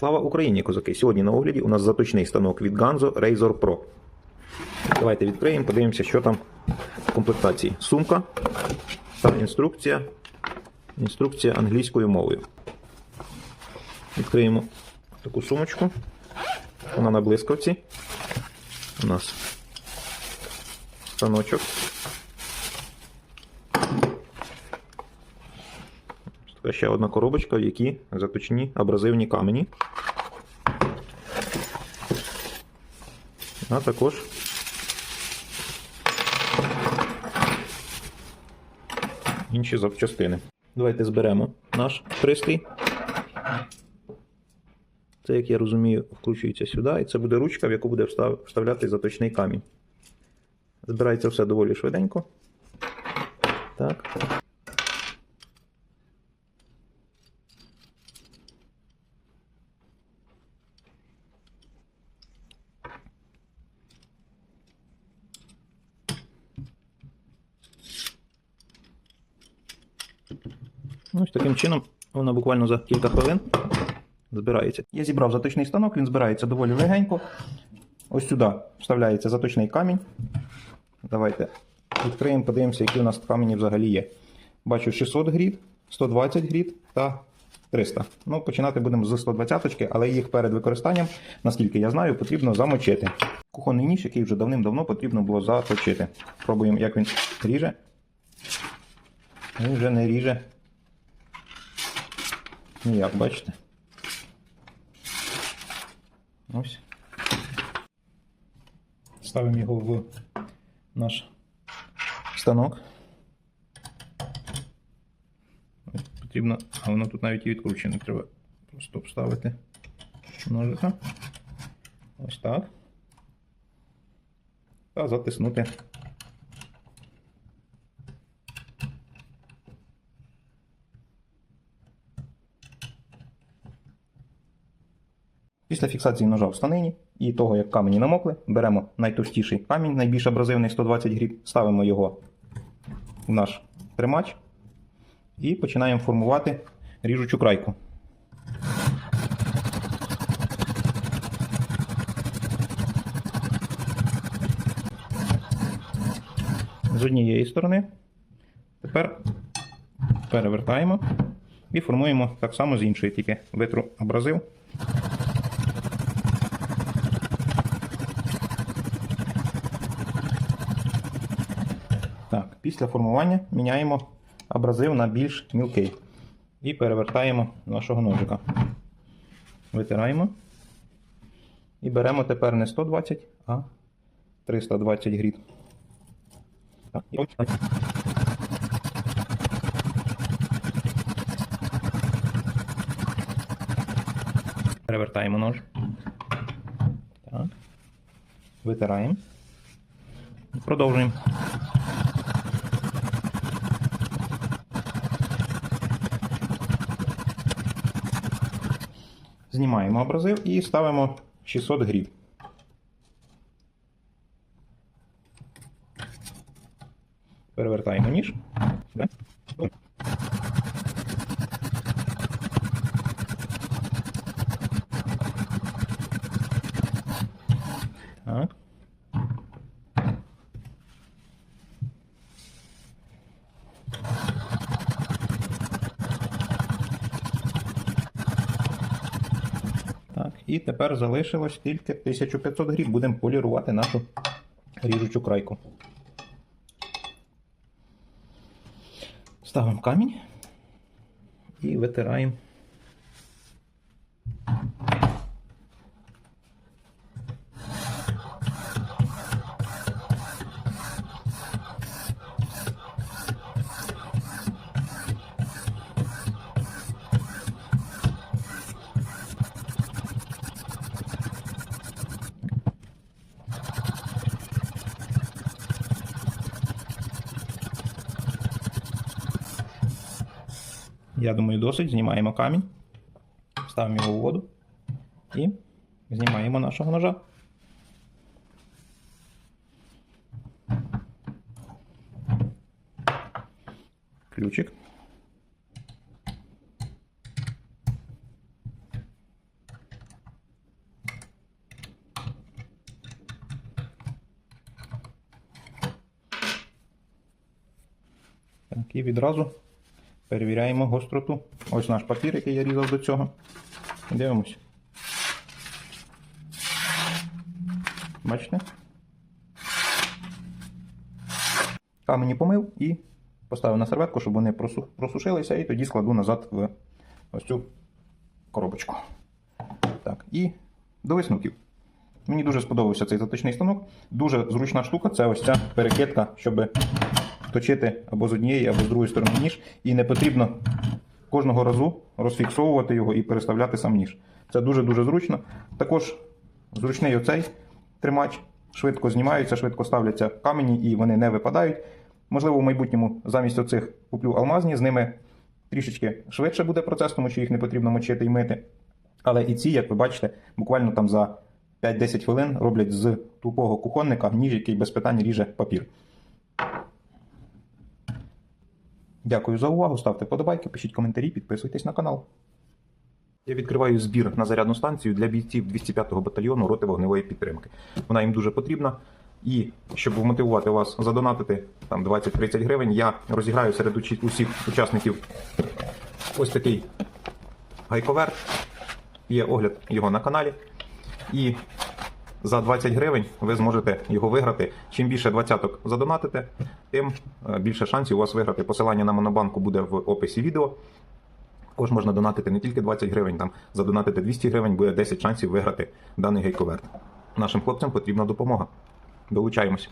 Слава Україні, козаки! Сьогодні на огляді у нас заточний станок від Ganzo Razor Pro. Давайте відкриємо, подивимося, що там в комплектації. Сумка та інструкція. Інструкція англійською мовою. Відкриємо таку сумочку. Вона на блискавці. У нас станочок. Ще одна коробочка, в якій заточні абразивні камені. А також інші запчастини. Давайте зберемо наш пристрій. Це, як я розумію, вкручується сюди, і це буде ручка, в яку буде вставляти заточний камінь. Збирається все доволі швиденько. Так. Ось таким чином вона буквально за кілька хвилин збирається. Я зібрав заточний станок, він збирається доволі легенько. Ось сюди вставляється заточний камінь. Давайте відкриємо, подивимося, які у нас камені взагалі є. Бачу 600 грід, 120 грід та 300. Ну, починати будемо з 120, але їх перед використанням, наскільки я знаю, потрібно замочити. Кухонний ніж, який вже давним-давно потрібно було заточити. Пробуємо, як він ріже. Він вже не ріже. Ніяк, бачите? Ось. Ставимо його в наш станок. Потрібно, а воно тут навіть і відкручене. Треба просто вставити ножика. Ось так. Та затиснути. Після фіксації ножа в станині і того, як камені намокли, беремо найтовстіший камінь, найбільш абразивний 120 гріб, ставимо його в наш тримач і починаємо формувати ріжучу крайку. З однієї сторони. Тепер перевертаємо і формуємо так само з іншої, тільки витру абразив. Так, після формування міняємо абразив на більш мілкий. І перевертаємо нашого ножика. Витираємо. І беремо тепер не 120, а 320 грід. Так. Перевертаємо нож. Так. Витираємо. Продовжуємо. Знімаємо абразив і ставимо 600 гріб. Перевертаємо ніж. Да? Так. Так, і тепер залишилось тільки 1500 гріб. Будемо полірувати нашу ріжучу крайку. Ставимо камінь і витираємо. Я думаю, досить. Знімаємо камінь, ставимо його у воду і знімаємо нашого ножа. Ключик. І відразу перевіряємо гостроту. Ось наш папір, який я різав до цього. Дивимось. Бачите? Камені помив і поставив на серветку, щоб вони просушилися, і тоді складу назад в ось цю коробочку. Так, і до висновків. Мені дуже сподобався цей заточний станок. Дуже зручна штука це ось ця перекидка, щоб точити або з однієї, або з другої сторони ніж. І не потрібно кожного разу розфіксовувати його і переставляти сам ніж. Це дуже-дуже зручно. Також зручний оцей тримач. Швидко знімаються, швидко ставляться камені і вони не випадають. Можливо, в майбутньому замість оцих куплю алмазні, з ними трішечки швидше буде процес, тому що їх не потрібно мочити і мити. Але і ці, як ви бачите, буквально там за 5-10 хвилин роблять з тупого кухонника ніж, який без питань ріже папір. Дякую за увагу. Ставте подобайки, пишіть коментарі, підписуйтесь на канал. Я відкриваю збір на зарядну станцію для бійців 205-го батальйону роти вогневої підтримки. Вона їм дуже потрібна. І щоб вмотивувати вас задонатити там 20-30 гривень, я розіграю серед усіх учасників ось такий гайковерт. Є огляд його на каналі. І за 20 гривень ви зможете його виграти. Чим більше двадцяток задонатите, тим е, більше шансів у вас виграти. Посилання на монобанку буде в описі відео. Також можна донатити не тільки 20 гривень, там задонатити 200 гривень, буде 10 шансів виграти даний гейковерт. Нашим хлопцям потрібна допомога. Долучаємось.